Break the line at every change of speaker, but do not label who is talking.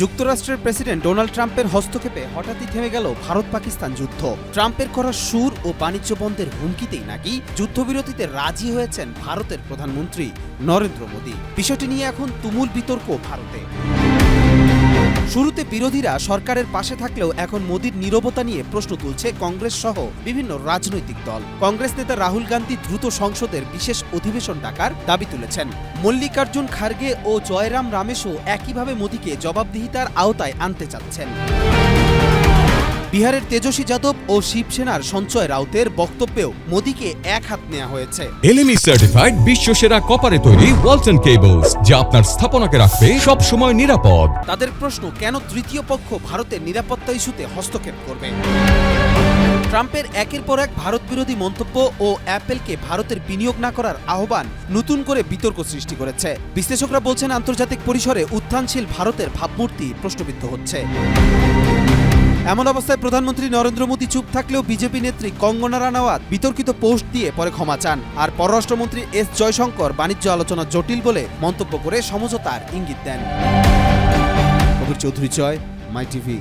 যুক্তরাষ্ট্রের president Donald ট্রাম্পের হস্তক্ষেপে হঠাৎই থেমে গেল ভারত পাকিস্তান যুদ্ধ। ট্রাম্পের করা সুর ও বাণিজ্য বন্ধের হুমকিতেই নাকি যুদ্ধবিরতিতে রাজি হয়েছেন ভারতের প্রধানমন্ত্রী নরেন্দ্র মোদী। বিষয়টি নিয়ে এখন তুমুল বিতর্ক ভারতে। শুরুতে বিরোধীরা সরকারের পাশে থাকলেও এখন মোদীর নিরবতা নিয়ে প্রশ্ন তুলছে কংগ্রেস সহ বিভিন্ন রাজনৈতিক দল। কংগ্রেস নেতা রাহুল গান্ধী দ্রুত সংসদের বিশেষ অধিবেশন ডাকার দাবি তুলেছেন। মল্লিকার্জুন খার্গে ও জয়রাম রামেশও একইভাবে মোদীকে জবাবদিহিতার আওতায় আনতে চাচ্ছেন। বিহারের তেজস্বী যাদব ও শিবসেনার সঞ্চয় রাউতের বক্তব্যেও মোদীকে এক হাত নেওয়া হয়েছে।
এলএমই সার্টিফাইড বিশ্বসেরা কপারে তৈরি ওয়ালটন কেবলস যা আপনার স্থাপনাকে রাখবে সব সময় নিরাপদ।
তাদের প্রশ্ন কেন তৃতীয় পক্ষ ভারতের নিরাপত্তা ইস্যুতে হস্তক্ষেপ করবে? ট্রাম্পের একের পর এক ভারত বিরোধী মন্তব্য ও অ্যাপেলকে ভারতের বিনিয়োগ না করার আহ্বান নতুন করে বিতর্ক সৃষ্টি করেছে। বিশ্লেষকরা বলছেন আন্তর্জাতিক পরিসরে উত্থানশীল ভারতের ভাবমূর্তি প্রশ্নবিদ্ধ হচ্ছে। এমন অবস্থায় প্রধানমন্ত্রী নরেন্দ্র মোদী চুপ থাকলেও বিজেপি নেত্রী কঙ্গনা রানাওয়াত বিতর্কিত পোস্ট দিয়ে পরে ক্ষমা চান। আর পররাষ্ট্রমন্ত্রী এস জয়শঙ্কর বাণিজ্য আলোচনা জটিল বলে মন্তব্য করে সমঝোতার ইঙ্গিত দেন। চৌধুরী জয়, মাই টিভি।